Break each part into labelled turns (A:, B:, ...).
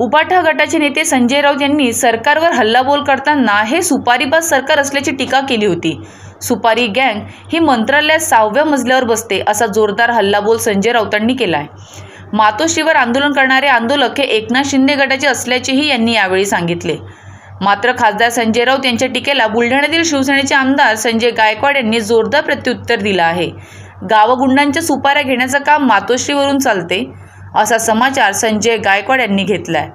A: उपाठा गटाचे नेते संजय राऊत यांनी सरकारवर हल्लाबोल करताना हे सुपारीबाज सरकार असल्याची टीका केली होती. सुपारी गँग ही मंत्रालयात सहाव्या मजल्यावर बसते असा जोरदार हल्लाबोल संजय राऊतांनी केला आहे मातोश्रीवर आंदोलन करणारे आंदोलक हे एकनाथ शिंदे गटाचे असल्याचेही यांनी यावेळी सांगितले. मात्र खासदार संजय राऊत यांच्या टीकेला बुलढाण्यातील शिवसेनेचे आमदार संजय गायकवाड यांनी जोरदार प्रत्युत्तर दिलं आहे. गावगुंडांच्या सुपाऱ्या घेण्याचं काम मातोश्रीवरून चालते. असा समाचार संजय गायकवाड यांनी घेतलाय.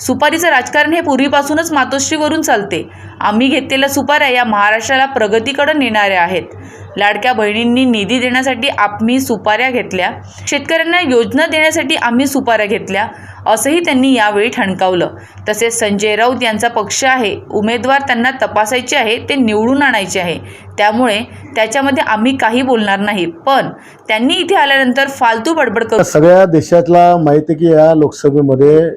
A: सुपारीचं राजकारण हे पूर्वीपासूनच मातोश्रीवरून चालते. आम्ही घेतलेल्या सुपाऱ्या या महाराष्ट्राला प्रगतीकडे नेणाऱ्या आहेत. लाडक्या बहिणींनी निधी देण्यासाठी आम्ही सुपाऱ्या घेतल्या. शेतकऱ्यांना योजना देण्यासाठी आम्ही सुपाऱ्या घेतल्या असंही त्यांनी यावेळी ठणकावलं. तसेच संजय राऊत यांचा पक्ष आहे उमेदवार त्यांना तपासायचे आहे ते निवडून आणायचे आहे. त्यामुळे त्याच्यामध्ये आम्ही काही बोलणार नाही पण त्यांनी इथे आल्यानंतर फालतू बडबड करू.
B: सगळ्या देशातला माहिती आहे की या लोकसभेमध्ये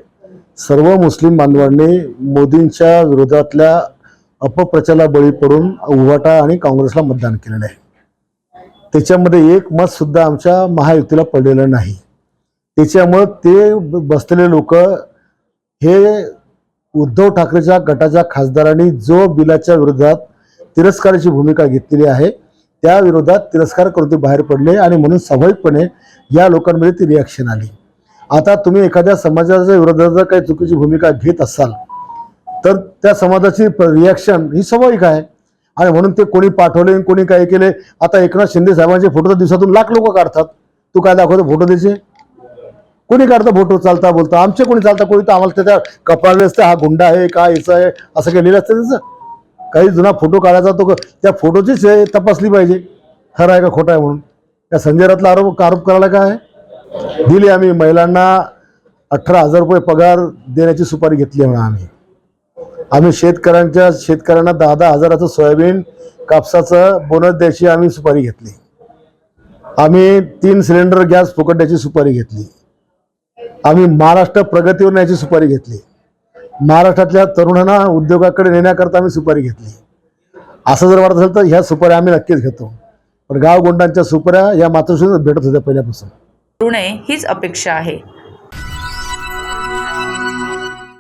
B: सर्व मुस्लिम बांधवांनी मोदींच्या विरोधातल्या अपप्रचाराला बळी पडून उभाटा आणि काँग्रेसला मतदान केलेलं आहे. त्याच्यामध्ये एक मत सुद्धा आमच्या महायुतीला पडलेलं नाही. त्याच्यामुळं ते बसलेले लोक हे उद्धव ठाकरेच्या गटाच्या खासदारांनी जो बिलाच्या विरोधात तिरस्काराची भूमिका घेतलेली आहे त्या विरोधात तिरस्कार करून ते बाहेर पडले आणि म्हणून स्वाभाविकपणे या लोकांमध्ये ती रिॲक्शन आली. आता तुम्ही एखाद्या समाजाच्या विरोधात जर काही चुकीची भूमिका घेत असाल तर त्या समाजाची रिॲक्शन ही स्वाभाविक आहे. आणि म्हणून ते कोणी पाठवले आणि कोणी काय केले आता एकनाथ शिंदे साहेबांचे फोटो तर दिवसातून लाख लोक काढतात. तू काय दाखवतो फोटो द्यायचे कोणी काढतं फोटो चालता बोलता? आमचे कोणी चालता? कोणी तर आम्हाला त्याच्या कपाळले असते हा गुंडा आहे का याचा आहे असं काही लिहिलं असतं त्याचं? काही जुना फोटो काढायचा तो त्या फोटोचीच हे तपासली पाहिजे. खरं आहे का खोटं आहे म्हणून? त्या संजय रातला आरोप आरोप करायला काय आहे? दिली आम्ही महिलांना अठरा हजार रुपये पगार देण्याची सुपारी घेतली म्हणा आम्ही. आम्ही शेतकऱ्यांच्या शेतकऱ्यांना दहा दहा हजाराचं सोयाबीन कापसाचं बोनस द्यायची आम्ही सुपारी घेतली. आम्ही तीन सिलेंडर गॅस फुकट द्यायची सुपारी घेतली. आम्ही महाराष्ट्र प्रगतीवर न्यायची सुपारी घेतली. महाराष्ट्रातल्या तरुणांना उद्योगाकडे नेण्याकरता आम्ही सुपारी घेतली. असं जर वाटत असेल तर ह्या सुपाऱ्या आम्ही नक्कीच घेतो. पण गाव गोंडांच्या सुपाऱ्या या मातोश्रीच भेटत होत्या पहिल्यापासून.
A: करू हीच अपेक्षा आहे.